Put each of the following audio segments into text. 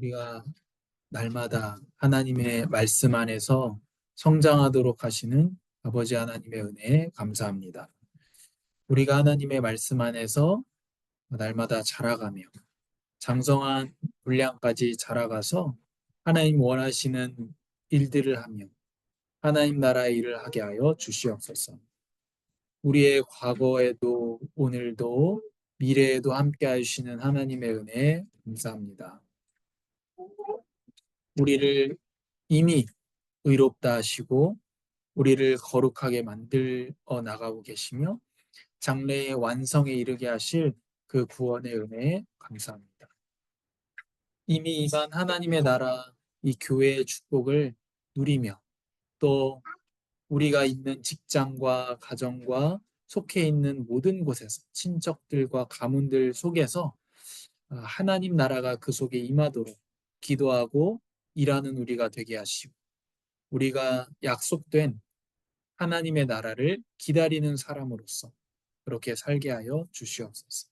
우리가 날마다 하나님의 말씀 안에서 성장하도록 하시는 아버지 하나님의 은혜에 감사합니다. 우리가 하나님의 말씀 안에서 날마다 자라가며 장성한 분량까지 자라가서 하나님 원하시는 일들을 하며 하나님 나라의 일을 하게 하여 주시옵소서. 우리의 과거에도 오늘도 미래에도 함께 하시는 하나님의 은혜에 감사합니다. 우리를 이미 의롭다 하시고 우리를 거룩하게 만들어 나가고 계시며 장래의 완성에 이르게 하실 그 구원의 은혜에 감사합니다. 이미 임한 하나님의 나라 이 교회의 축복을 누리며 또 우리가 있는 직장과 가정과 속해 있는 모든 곳에서 친척들과 가문들 속에서 아, 하나님 나라가 그 속에 임하도록 기도하고 일하는 우리가 되게 하시고 우리가 약속된 하나님의 나라를 기다리는 사람으로서 그렇게 살게 하여 주시옵소서.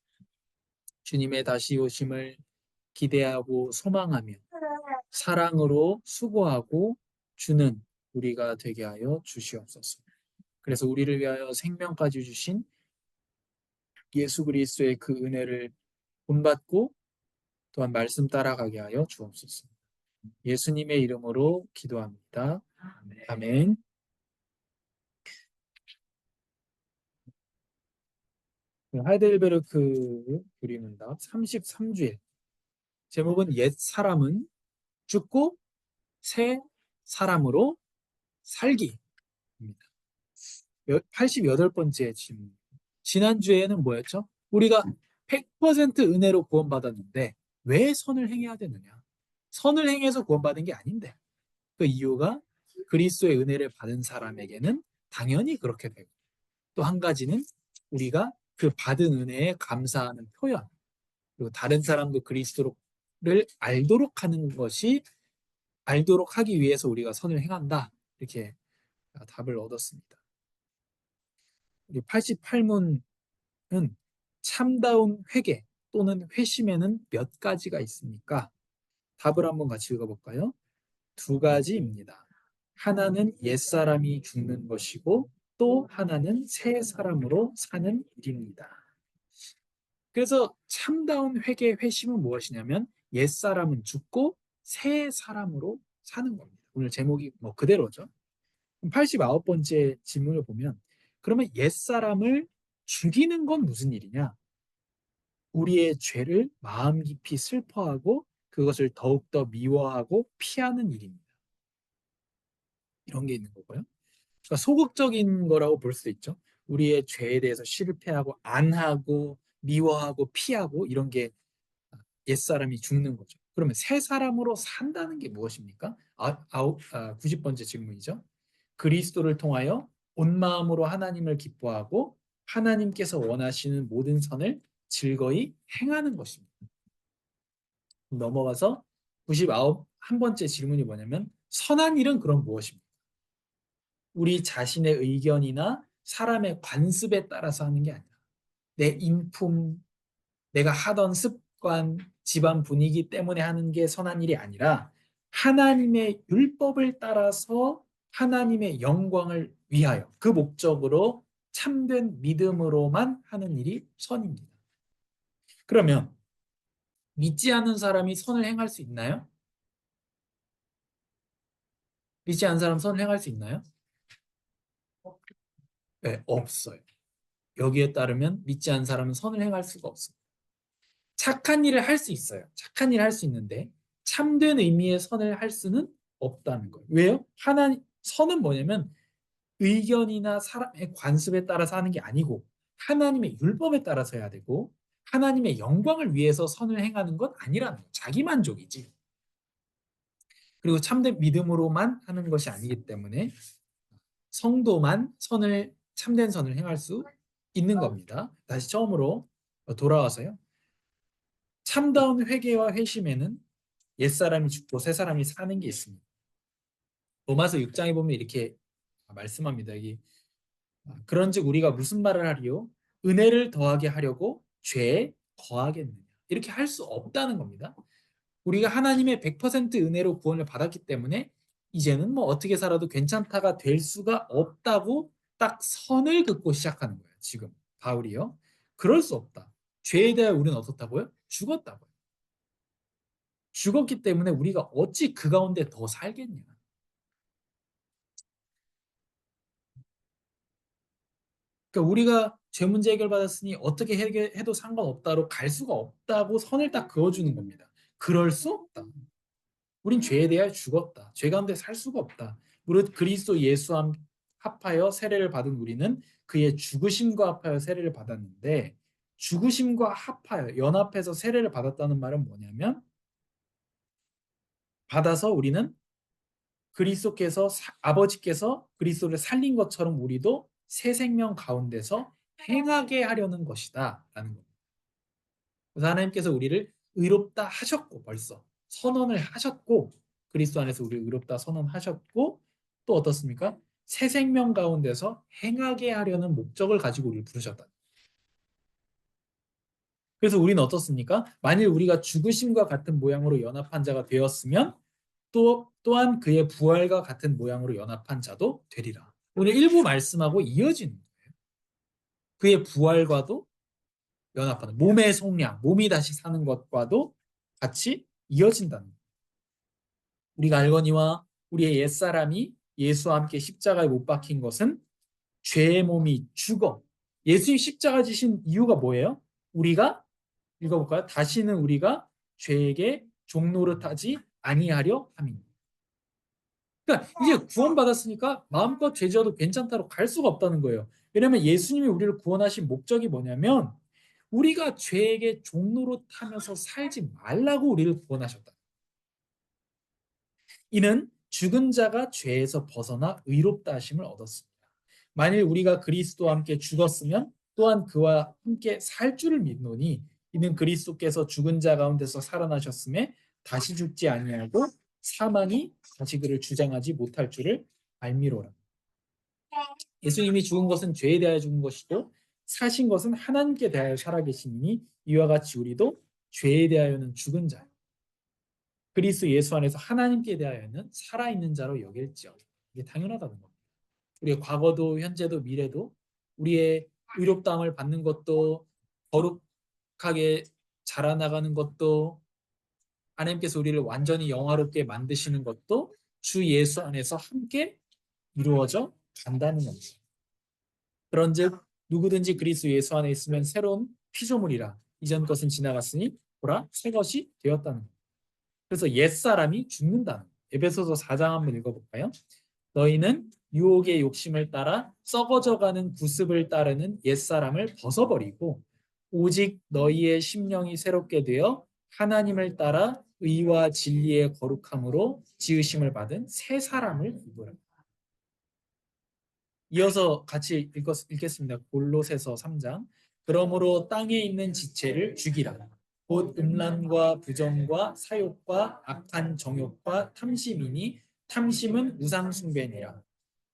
주님의 다시 오심을 기대하고 소망하며 사랑으로 수고하고 주는 우리가 되게 하여 주시옵소서. 그래서 우리를 위하여 생명까지 주신 예수 그리스도의 그 은혜를 본받고 또한 말씀 따라가게 하여 주옵소서. 예수님의 이름으로 기도합니다. 아멘. 하이델베르크 그림문답 33주일 제목은 옛 사람은 죽고 새 사람으로 살기입니다. 88번째 질문. 지난주에는 뭐였죠? 우리가 100% 은혜로 구원받았는데 왜 선을 행해야 되느냐? 선을 행해서 구원받은 게 아닌데 그 이유가 그리스도의 은혜를 받은 사람에게는 당연히 그렇게 되고 또 한 가지는 우리가 그 받은 은혜에 감사하는 표현 그리고 다른 사람도 그리스도를 알도록 하는 것이 알도록 하기 위해서 우리가 선을 행한다 이렇게 답을 얻었습니다. 우리 88문은 참다운 회개 또는 회심에는 몇 가지가 있습니까? 답을 한번 같이 읽어볼까요? 두 가지입니다. 하나는 옛사람이 죽는 것이고 또 하나는 새 사람으로 사는 일입니다. 그래서 참다운 회개 회심은 무엇이냐면 옛사람은 죽고 새 사람으로 사는 겁니다. 오늘 제목이 뭐 그대로죠. 89번째 질문을 보면 그러면 옛사람을 죽이는 건 무슨 일이냐? 우리의 죄를 마음 깊이 슬퍼하고 그것을 더욱더 미워하고 피하는 일입니다. 이런 게 있는 거고요. 그러니까 소극적인 거라고 볼 수 있죠. 우리의 죄에 대해서 실패하고 안 하고 미워하고 피하고 이런 게 옛사람이 죽는 거죠. 그러면 새 사람으로 산다는 게 무엇입니까? 아, 아홉, 아, 90번째 질문이죠. 그리스도를 통하여 온 마음으로 하나님을 기뻐하고 하나님께서 원하시는 모든 선을 즐거이 행하는 것입니다. 넘어가서 99, 한 번째 질문이 뭐냐면 선한 일은 그럼 무엇입니까? 우리 자신의 의견이나 사람의 관습에 따라서 하는 게 아니라 내 인품, 내가 하던 습관, 집안 분위기 때문에 하는 게 선한 일이 아니라 하나님의 율법을 따라서 하나님의 영광을 위하여 그 목적으로 참된 믿음으로만 하는 일이 선입니다. 그러면 믿지 않는 사람이 선을 행할 수 있나요? 믿지 않는 사람 선을 행할 수 있나요? 네, 없어요. 여기에 따르면 믿지 않는 사람은 선을 행할 수가 없습니다. 착한 일을 할 수 있어요. 착한 일을 할 수 있는데 참된 의미의 선을 할 수는 없다는 거예요. 왜요? 하나님 선은 뭐냐면 의견이나 사람의 관습에 따라서 하는 게 아니고 하나님의 율법에 따라서 해야 되고 하나님의 영광을 위해서 선을 행하는 것 아니라는 거예요. 자기 만족이지. 그리고 참된 믿음으로만 하는 것이 아니기 때문에 성도만 선을 참된 선을 행할 수 있는 겁니다. 다시 처음으로 돌아와서요. 참다운 회개와 회심에는 옛사람이 죽고 새사람이 사는 게 있습니다. 로마서 6장에 보면 이렇게 말씀합니다. 여기 그런즉 우리가 무슨 말을 하리요? 은혜를 더하게 하려고 죄에 거하겠느냐? 이렇게 할 수 없다는 겁니다. 우리가 하나님의 100% 은혜로 구원을 받았기 때문에 이제는 뭐 어떻게 살아도 괜찮다가 될 수가 없다고 딱 선을 긋고 시작하는 거예요. 지금 바울이요. 그럴 수 없다. 죄에 대해 우리는 어떻다고요? 죽었다고요. 죽었기 때문에 우리가 어찌 그 가운데 더 살겠냐. 그러니까 우리가 죄 문제 해결 받았으니 어떻게 해결해도 상관없다로 갈 수가 없다고 선을 딱 그어주는 겁니다. 그럴 수 없다. 우린 죄에 대하여 죽었다. 죄 가운데 살 수가 없다. 무릇 그리스도 예수와 합하여 세례를 받은 우리는 그의 죽으심과 합하여 세례를 받았는데 죽으심과 합하여 연합해서 세례를 받았다는 말은 뭐냐면 받아서 우리는 그리스도께서 아버지께서 그리스도를 살린 것처럼 우리도 새 생명 가운데서 행하게 하려는 것이다 라는 겁니다. 그래서 하나님께서 우리를 의롭다 하셨고 벌써 선언을 하셨고 그리스도 안에서 우리를 의롭다 선언하셨고 또 어떻습니까? 새 생명 가운데서 행하게 하려는 목적을 가지고 우리를 부르셨다. 그래서 우리는 어떻습니까? 만일 우리가 죽으심과 같은 모양으로 연합한 자가 되었으면 또 또한 그의 부활과 같은 모양으로 연합한 자도 되리라. 오늘 일부 말씀하고 거예요. 그의 부활과도 연합하는 몸의 속량, 몸이 다시 사는 것과도 같이 이어진다는. 우리가 알거니와 우리의 옛사람이 예수와 함께 십자가에 못 박힌 것은 죄의 몸이 죽어. 예수님 십자가 지신 이유가 뭐예요? 우리가 읽어볼까요? 다시는 우리가 죄에게 종노릇하지 아니하려 함입니다. 그러니까 이제 구원받았으니까 마음껏 죄져도 괜찮다로 갈 수가 없다는 거예요. 왜냐하면 예수님이 우리를 구원하신 목적이 뭐냐면 우리가 죄에게 종노릇하면서 살지 말라고 우리를 구원하셨다. 이는 죽은 자가 죄에서 벗어나 의롭다 하심을 얻었습니다. 만일 우리가 그리스도와 함께 죽었으면 또한 그와 함께 살 줄을 믿노니 이는 그리스도께서 죽은 자 가운데서 살아나셨음에 다시 죽지 아니하고 사망이 다시 그를 주장하지 못할 줄을 알미로라. 예수님이 죽은 것은 죄에 대하여 죽은 것이고 사신 것은 하나님께 대하여 살아계시니 이와 같이 우리도 죄에 대하여는 죽은 자 그리스도 예수 안에서 하나님께 대하여는 살아있는 자로 여길지어 이게 당연하다는 겁니다. 우리의 과거도 현재도 미래도 우리의 의롭다함을 받는 것도 거룩하게 자라나가는 것도 하나님께서 우리를 완전히 영화롭게 만드시는 것도 주 예수 안에서 함께 이루어져 간다는 겁니다. 그런즉 누구든지 그리스도 예수 안에 있으면 새로운 피조물이라 이전 것은 지나갔으니 보라 새 것이 되었다는 겁니다. 그래서 옛사람이 겁니다. 에베소서 4장 한번 읽어볼까요? 너희는 유혹의 욕심을 따라 썩어져가는 구습을 따르는 옛사람을 벗어버리고 오직 너희의 심령이 새롭게 되어 하나님을 따라 의와 진리의 거룩함으로 지으심을 받은 새 사람을 입으라. 이어서 같이 읽었, 읽겠습니다. 골로새서 3장. 그러므로 땅에 있는 지체를 죽이라. 곧 음란과 부정과 사욕과 악한 정욕과 탐심이니 탐심은 우상 숭배니라.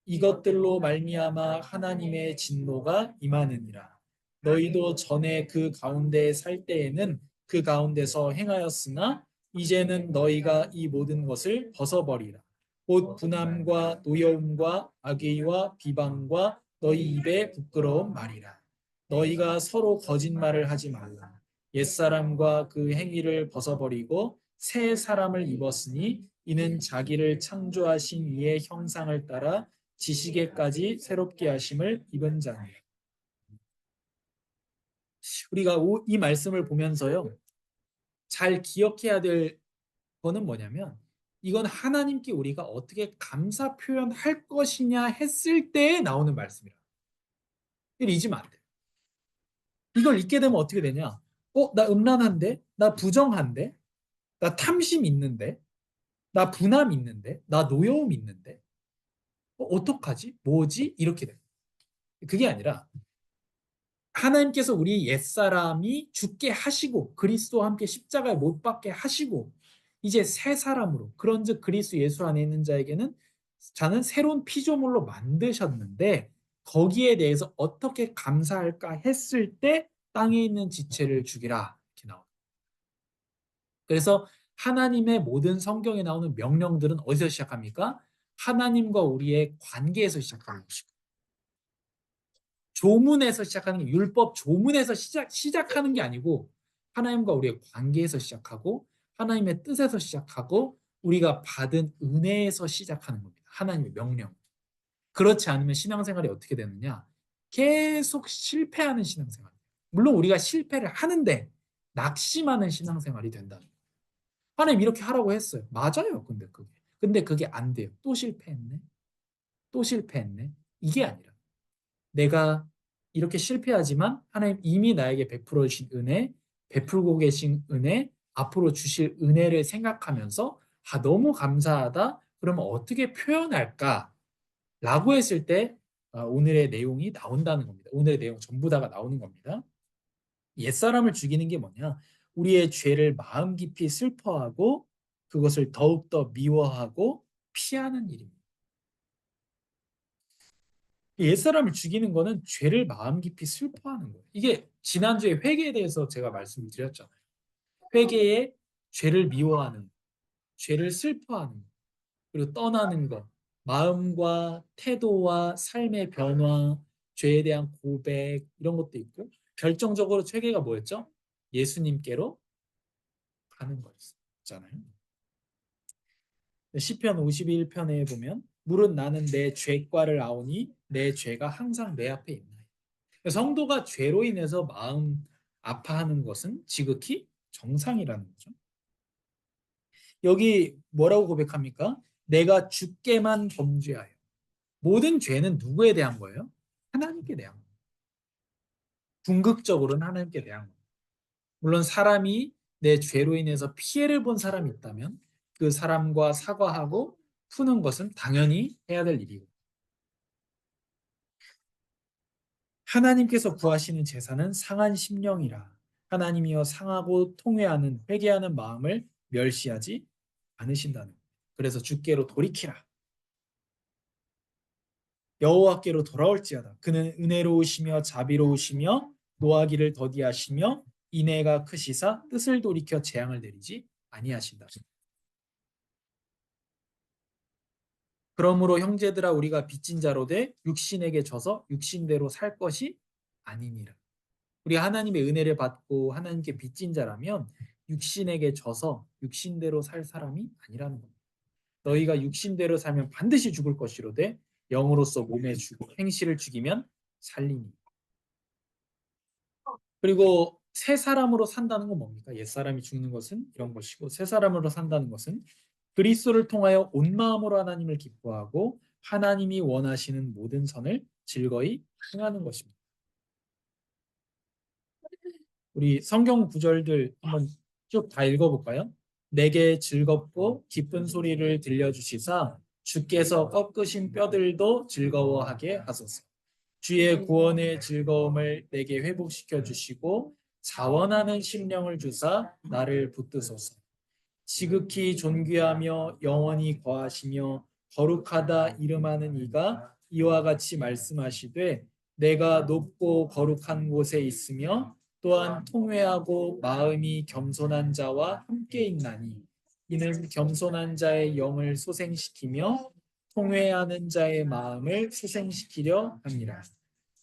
이것들로 말미암아 하나님의 진노가 임하느니라. 너희도 전에 그 가운데 살 때에는 그 가운데서 행하였으나 이제는 너희가 이 모든 것을 벗어버리라. 곧 분함과 노여움과 악의와 비방과 너희 입에 부끄러운 말이라. 너희가 서로 거짓말을 하지 말라. 옛사람과 그 행위를 벗어버리고 새 사람을 입었으니 이는 자기를 창조하신 이의 형상을 따라 지식에까지 새롭게 하심을 입은 자니라. 우리가 이 말씀을 보면서요. 잘 기억해야 될 거는 뭐냐면 이건 하나님께 우리가 어떻게 감사 표현할 것이냐 했을 때 나오는 말씀이라. 이걸 잊으면 안 돼. 이걸 잊게 되면 어떻게 되냐? 어, 나 음란한데? 나 부정한데? 나 탐심 있는데? 나 분함 있는데? 나 노여움 있는데? 어, 어떡하지? 뭐지? 이렇게 돼. 그게 아니라 하나님께서 우리 옛사람이 죽게 하시고 그리스도와 함께 십자가에 못 박게 하시고 이제 새 사람으로 그런즉 그리스도 예수 안에 있는 자에게는 자는 새로운 피조물로 만드셨는데 거기에 대해서 어떻게 감사할까 했을 때 땅에 있는 지체를 죽이라 이렇게 나옵니다. 그래서 하나님의 모든 성경에 나오는 명령들은 어디서 시작합니까? 하나님과 우리의 관계에서 시작하는 것이고 조문에서 시작하는 게 율법 조문에서 시작 시작하는 게 아니고 하나님과 우리의 관계에서 시작하고 하나님의 뜻에서 시작하고 우리가 받은 은혜에서 시작하는 겁니다. 하나님의 명령. 그렇지 않으면 신앙생활이 어떻게 되느냐? 계속 실패하는 신앙생활. 물론 우리가 실패를 하는데 낙심하는 신앙생활이 된다는 거예요. 하나님 이렇게 하라고 했어요. 맞아요. 근데 그게. 근데 그게 안 돼요. 또 실패했네. 또 실패했네. 이게 아니라 내가 이렇게 실패하지만 하나님 이미 나에게 베풀어 주신 은혜, 베풀고 계신 은혜, 앞으로 주실 은혜를 생각하면서 아 너무 감사하다. 그러면 어떻게 표현할까? 라고 했을 때 아, 오늘의 내용이 나온다는 겁니다. 오늘의 내용 전부 다가 나오는 겁니다. 옛사람을 죽이는 게 뭐냐? 우리의 죄를 마음 깊이 슬퍼하고 그것을 더욱더 미워하고 피하는 일입니다. 옛사람을 죽이는 거는 죄를 마음 깊이 슬퍼하는 거예요. 이게 지난주에 회개에 대해서 제가 말씀을 드렸잖아요. 회개에 죄를 미워하는, 죄를 슬퍼하는, 그리고 떠나는 것, 마음과 태도와 삶의 변화, 죄에 대한 고백 이런 것도 있고 결정적으로 회개가 뭐였죠? 예수님께로 가는 거였잖아요. 시편 51편에 보면 물은 나는 내 죄과를 아오니 내 죄가 항상 내 앞에 있나요. 성도가 죄로 인해서 마음 아파하는 것은 지극히 정상이라는 거죠. 여기 뭐라고 고백합니까? 내가 죽게만 범죄하여. 모든 죄는 누구에 대한 거예요? 하나님께 대한 거예요. 궁극적으로는 하나님께 대한 거예요. 물론 사람이 내 죄로 인해서 피해를 본 사람이 있다면 그 사람과 사과하고 푸는 것은 당연히 해야 될 일이고 하나님께서 구하시는 제사는 상한 심령이라 하나님이여 상하고 통회하는 회개하는 마음을 멸시하지 않으신다는. 그래서 주께로 돌이키라. 여호와께로 돌아올지어다. 그는 은혜로우시며 자비로우시며 노하기를 더디하시며 인애가 크시사 뜻을 돌이켜 재앙을 내리지 아니하신다. 그러므로 형제들아 우리가 빚진 자로 돼 육신에게 져서 육신대로 살 것이 아니니라. 우리 하나님의 은혜를 받고 하나님께 빚진 자라면 육신에게 져서 육신대로 살 사람이 아니라는 겁니다. 너희가 육신대로 살면 반드시 죽을 것이로되 영으로서 몸에 죽고 행실을 죽이면 살리니. 그리고 새 사람으로 산다는 건 뭡니까? 옛 사람이 죽는 것은 이런 것이고 새 사람으로 산다는 것은 그리스도를 통하여 온 마음으로 하나님을 기뻐하고 하나님이 원하시는 모든 선을 즐거이 행하는 것입니다. 우리 성경 구절들 한번 쭉 다 읽어볼까요? 내게 즐겁고 기쁜 소리를 들려주시사 주께서 꺾으신 뼈들도 즐거워하게 하소서. 주의 구원의 즐거움을 내게 회복시켜 주시고 자원하는 심령을 주사 나를 붙드소서. 지극히 존귀하며 영원히 거하시며 거룩하다 이름하는 이가 이와 같이 말씀하시되 내가 높고 거룩한 곳에 있으며 또한 통회하고 마음이 겸손한 자와 함께 있나니 이는 겸손한 자의 영을 소생시키며 통회하는 자의 마음을 소생시키려 합니다.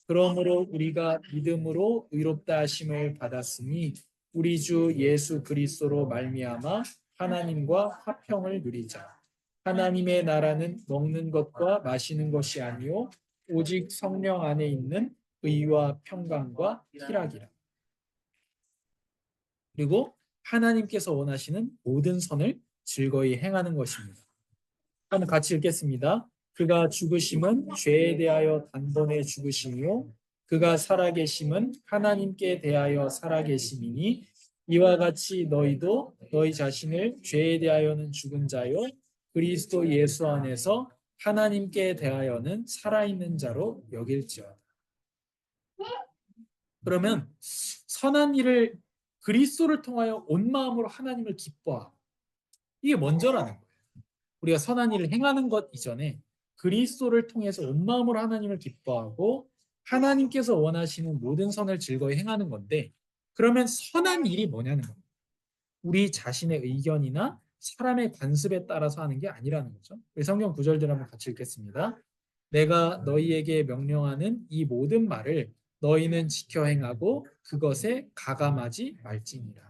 그러므로 우리가 믿음으로 의롭다 하심을 받았으니 우리 주 예수 그리스도로 말미암아 하나님과 화평을 누리자. 하나님의 나라는 먹는 것과 마시는 것이 아니요 오직 성령 안에 있는 의와 평강과 희락이라. 그리고 하나님께서 원하시는 모든 선을 즐거이 행하는 것입니다. 한번 같이 읽겠습니다. 그가 죽으심은 죄에 대하여 단번에 죽으심이요 그가 살아계심은 하나님께 대하여 살아계심이니 이와 같이 너희도 너희 자신을 죄에 대하여는 죽은 자요 그리스도 예수 안에서 하나님께 대하여는 살아있는 자로 여길지어다. 그러면 선한 일을 그리스도를 통하여 온 마음으로 하나님을 기뻐하고 이게 먼저라는 거예요. 우리가 선한 일을 행하는 것 이전에 그리스도를 통해서 온 마음으로 하나님을 기뻐하고 하나님께서 원하시는 모든 선을 즐거이 행하는 건데 그러면 선한 일이 뭐냐는 겁니다. 우리 자신의 의견이나 사람의 관습에 따라서 하는 게 아니라는 거죠. 우리 성경 구절들 한번 같이 읽겠습니다. 내가 너희에게 명령하는 이 모든 말을 너희는 지켜 행하고 그것에 가감하지 말지니라.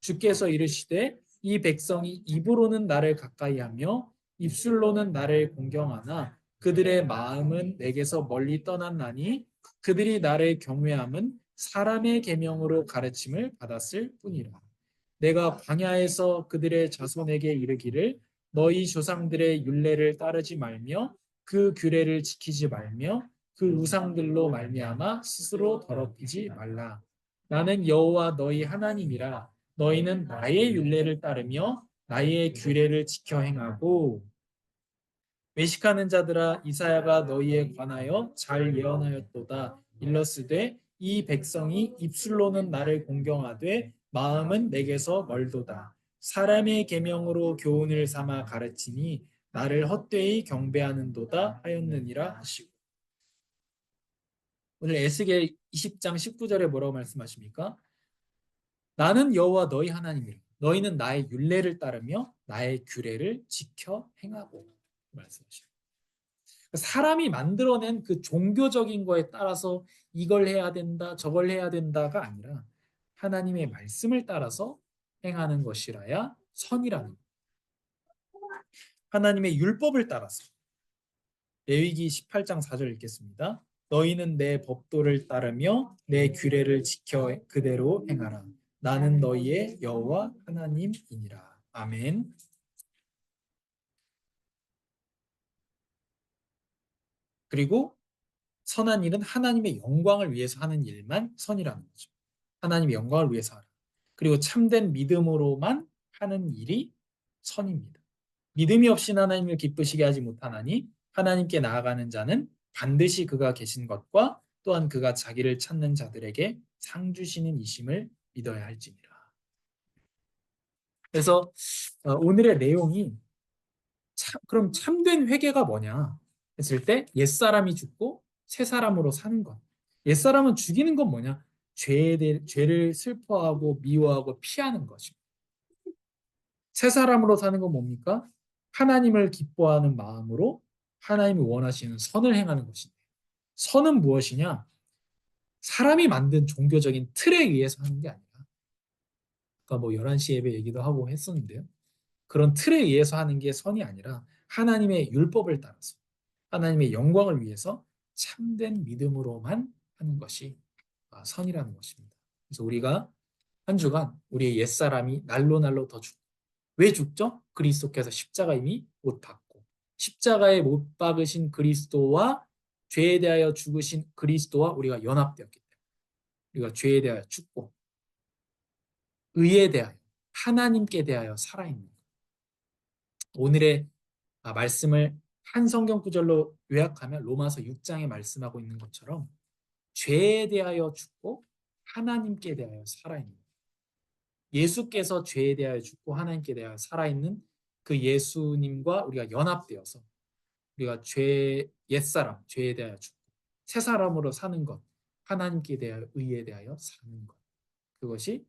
주께서 이르시되 이 백성이 입으로는 나를 가까이하며 입술로는 나를 공경하나 그들의 마음은 내게서 멀리 떠났나니 그들이 나를 경외함은 사람의 계명으로 가르침을 받았을 뿐이라. 내가 광야에서 그들의 자손에게 이르기를 너희 조상들의 율례를 따르지 말며 그 규례를 지키지 말며 그 우상들로 말미암아 스스로 더럽히지 말라. 나는 여호와 너희 하나님이라. 너희는 나의 율례를 따르며 나의 규례를 지켜 행하고 외식하는 자들아 이사야가 너희에 관하여 잘 예언하였도다. 일러스되 이 백성이 입술로는 나를 공경하되 마음은 내게서 멀도다. 사람의 계명으로 교훈을 삼아 가르치니 나를 헛되이 경배하는도다 하였느니라 하시고 오늘 에스겔 20장 19절에 뭐라고 말씀하십니까? 나는 여호와 너희 하나님이라. 너희는 나의 율례를 따르며 나의 규례를 지켜 행하고 말씀하시고 사람이 만들어낸 그 종교적인 거에 따라서 이걸 해야 된다, 저걸 해야 된다가 아니라 하나님의 말씀을 따라서 행하는 것이라야 선이라는 것. 하나님의 율법을 따라서 레위기 18장 4절 읽겠습니다. 너희는 내 법도를 따르며 내 규례를 지켜 그대로 행하라. 나는 너희의 여호와 하나님이니라. 아멘. 그리고 선한 일은 하나님의 영광을 위해서 하는 일만 선이라는 거죠. 하나님의 영광을 위해서 하라. 그리고 참된 믿음으로만 하는 일이 선입니다. 믿음이 없이 하나님을 기쁘시게 하지 못하나니 하나님께 나아가는 자는 반드시 그가 계신 것과 또한 그가 자기를 찾는 자들에게 상 주시는 이심을 믿어야 할지니라. 그래서 어, 오늘의 내용이 참, 그럼 참된 회개가 뭐냐 했을 때 옛사람이 죽고 새 사람으로 사는 것. 옛사람은 죽이는 건 뭐냐? 죄에 죄를 슬퍼하고 미워하고 피하는 것입니다. 새 사람으로 사는 건 뭡니까? 하나님을 기뻐하는 마음으로 하나님이 원하시는 선을 행하는 것인데 선은 무엇이냐? 사람이 만든 종교적인 틀에 의해서 하는 게 아니라 아까 뭐 11시 예배 얘기도 하고 했었는데요. 그런 틀에 의해서 하는 게 선이 아니라 하나님의 율법을 따라서 하나님의 영광을 위해서 참된 믿음으로만 하는 것이 아, 선이라는 것입니다. 그래서 우리가 한 주간 우리의 옛사람이 날로 날로 더 죽고 왜 죽죠? 그리스도께서 십자가 이미 못 박고 십자가에 못 박으신 그리스도와 죄에 대하여 죽으신 그리스도와 우리가 연합되었기 때문에 우리가 죄에 대하여 죽고 의에 대하여 하나님께 대하여 살아있는 것. 오늘의 아, 말씀을 한 성경 구절로 요약하면 로마서 6장에 말씀하고 있는 것처럼 죄에 대하여 죽고 하나님께 대하여 살아있는 것. 예수께서 죄에 대하여 죽고 하나님께 대하여 살아있는 그 예수님과 우리가 연합되어서 우리가 죄 옛사람 죄에 대하여 죽고 새 사람으로 사는 것 하나님께 대하여 의에 대하여 사는 것 그것이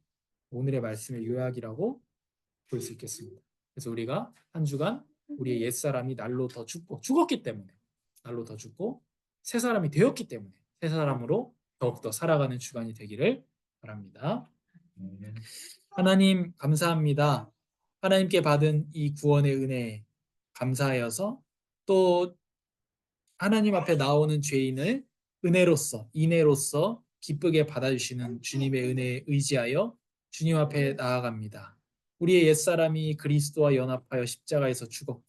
오늘의 말씀의 요약이라고 볼 수 있겠습니다. 그래서 우리가 한 주간 우리의 옛사람이 날로 더 죽고 죽었기 때문에 날로 더 죽고 새 사람이 되었기 때문에 새 사람으로 더욱더 살아가는 주간이 되기를 바랍니다. 하나님 감사합니다. 하나님께 받은 이 구원의 은혜 감사하여서 또 하나님 앞에 나오는 죄인을 은혜로서 인애로서 기쁘게 받아주시는 주님의 은혜에 의지하여 주님 앞에 나아갑니다. 우리의 옛사람이 그리스도와 연합하여 십자가에서 죽었고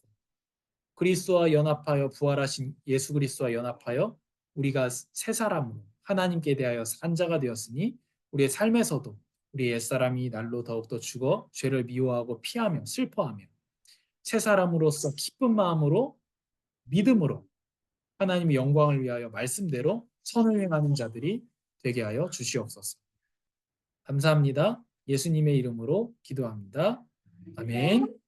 그리스도와 연합하여 부활하신 예수 그리스도와 연합하여 우리가 새 사람으로 하나님께 대하여 산 자가 되었으니 우리의 삶에서도 우리 옛사람이 날로 더욱더 죽어 죄를 미워하고 피하며 슬퍼하며 새 사람으로서 기쁜 마음으로 믿음으로 하나님의 영광을 위하여 말씀대로 선을 행하는 자들이 되게 하여 주시옵소서. 감사합니다. 예수님의 이름으로 기도합니다. 아멘.